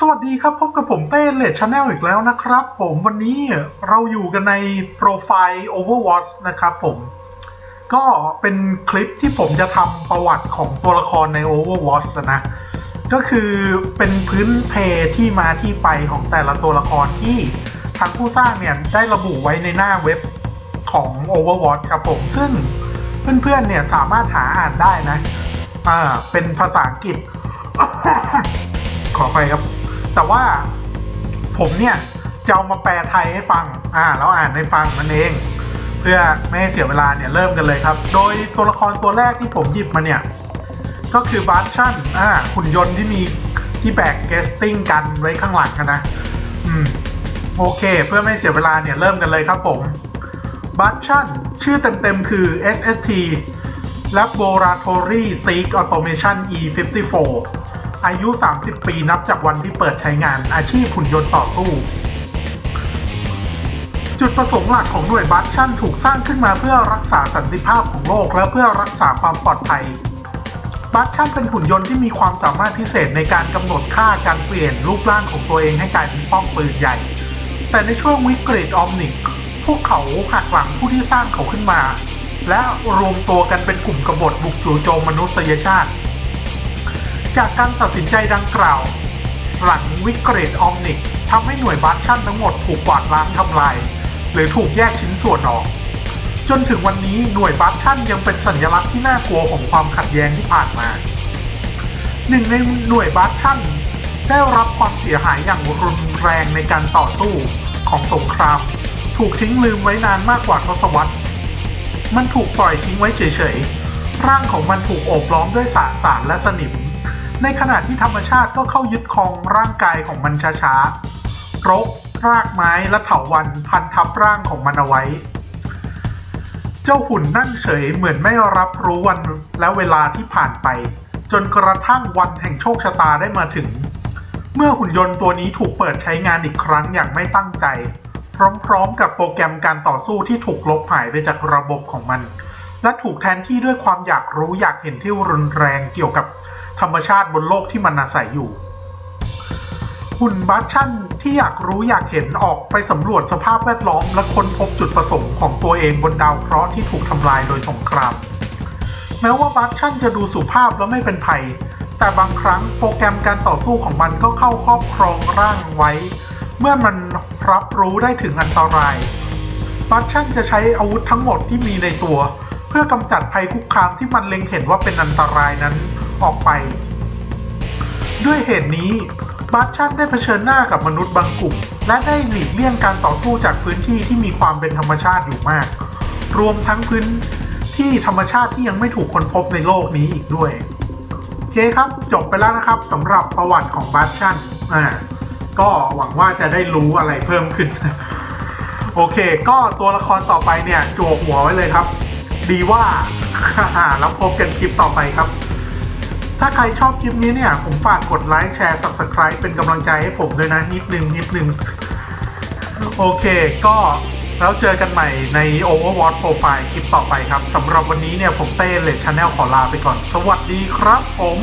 สวัสดีครับ พบกับผมเต้เลดชาแนลอีกแล้วนะครับ ผมวันนี้เราอยู่กันในโปรไฟล์ Overwatch นะครับผม ก็เป็นคลิปที่ผมจะทำประวัติของตัวละครใน Overwatch นะ ก็คือเป็นพื้นเพที่มาที่ไปของแต่ละตัวละครที่ทางผู้สร้างเนี่ย ได้ระบุไว้ในหน้าเว็บของ Overwatch ครับผม ซึ่งเพื่อนๆเนี่ยสามารถหาอ่านได้นะ อ่า เป็นภาษาอังกฤษขอไปครับ แต่ว่าผมเนี่ยจะเอามาแปลไทยให้ฟัง อ่าแล้วอ่านให้ฟังนั่นเอง เพื่อไม่ให้เสียเวลาเนี่ยเริ่มกันเลยครับ โดยตัวละครตัวแรกที่ผมหยิบมาเนี่ย ก็คือบาร์ชั่น อ่าหุ่นยนต์ที่มีที่แบกเกสติ้งกันไว้ข้างหลังกันนะ อืม โอเค เพื่อไม่เสียเวลาเนี่ยเริ่มกันเลยครับผมบัตชั่นชื่อเต็มๆคือ SST Laboratory Seek Automation E54 อายุ 30 ปีนับจากวันที่เปิดใช้งานอาชีพหุ่นยนต์ต่อสู้จุดประสงค์หลักของหน่วยบัตชั่นถูกสร้างขึ้นมาเพื่อรักษาสันติภาพของโลกและเพื่อรักษาความปลอดภัย บัตชั่นเป็นหุ่นยนต์ที่มีความสามารถพิเศษในการกำหนดค่าการเปลี่ยนรูปร่างของตัวเองให้กลายเป็นป้อมปืนใหญ่ แต่ในช่วงวิกฤตออมนิก พวกเขาหักหลังผู้ที่สร้างเขาขึ้นมา และรวมตัวกันเป็นกลุ่มกบฏบุกจู่โจมมนุษยชาติ จากการตัดสินใจดังกล่าว หลังวิกฤตออมนิกทำให้หน่วยบัตชั่นทั้งหมดถูกกวาดล้างทำลาย หรือถูกแยกชิ้นส่วนออก จนถึงวันนี้หน่วยบัตชั่นยังเป็นสัญลักษณ์ที่น่ากลัวของความขัดแย้งที่ผ่านมาหนึ่งในหน่วยบัตชั่นได้รับความเสียหายอย่างรุนแรงในการต่อสู้ของสงคราม ถูกทิ้งลืมไว้นานมากกว่าทศวรรษ มันถูกปล่อยทิ้งไว้เฉยๆ ร่างของมันถูกโอบล้อมด้วยสสารและสนิม ในขณะที่ธรรมชาติก็เข้ายึดครองร่างกายของมันช้าๆ รก รากไม้และเถาวันพันทับร่างของมันเอาไว้ เจ้าหุ่นนั่งเฉยเหมือนไม่รับรู้วันและเวลาที่ผ่านไป จนกระทั่งวันแห่งโชคชะตาได้มาถึง เมื่อหุ่นยนต์ตัวนี้ถูกเปิดใช้งานอีกครั้งอย่างไม่ตั้งใจ พร้อมๆ กับโปรแกรมการต่อสู้ที่ถูกลบหายไปจากระบบของมัน และถูกแทนที่ด้วยความอยากรู้อยากเห็นที่รุนแรงเกี่ยวกับ ธรรมชาติบนโลกที่มันอาศัยอยู่ หุ่นบัตชั่นที่อยากรู้อยากเห็นออกไปสำรวจสภาพแวดล้อม และค้นพบจุดประสงค์ของตัวเองบนดาวเคราะห์ที่ถูกทำลายโดยสงคราม แม้ว่าบัตชั่นจะดูสุภาพและไม่เป็นภัย แต่บางครั้งโปรแกรมการต่อสู้ของมันก็เข้าครอบครองร่างไว้ เมื่อมันรับรู้ได้ถึงอันตรายบัตชั่นจะใช้อาวุธทั้งหมดที่มีในตัวเเพื่อกำจัดภัยคุกคามที่มันเล็งเห็นว่าเป็นอันตรายนั้นออกไป ด้วยเหตุนี้บัตชั่นได้เผชิญหน้ากับมนุษย์บางกลุ่ม และได้หลีกเลี่ยงการต่อสู้จากพื้นที่ที่มีความเป็นธรรมชาติอยู่มาก รวมทั้งพื้นที่ธรรมชาติที่ยังไม่ถูกค้นพบในโลกนี้อีกด้วยโอเคครับจบไปแล้วนะครับสำหรับประวัติของบัตชั่นอ่าก็หวังว่าจะได้รู้อะไรเพิ่มขึ้น โอเค ก็ตัวละครต่อไปเนี่ยจั่วหัวไว้เลยครับ ดีว่า แล้วพบกันคลิปต่อไปครับ ถ้าใครชอบคลิปนี้เนี่ย ผมฝากกดไลค์แชร์ subscribe เป็นกำลังใจให้ผมด้วยนะ นิดนึงนิดนึง โอเค ก็แล้วเจอกันใหม่ใน Overwatch Profile คลิปต่อไปครับสำหรับวันนี้เนี่ยผมเต้เลดชาแนลขอลาไปก่อน สวัสดีครับผม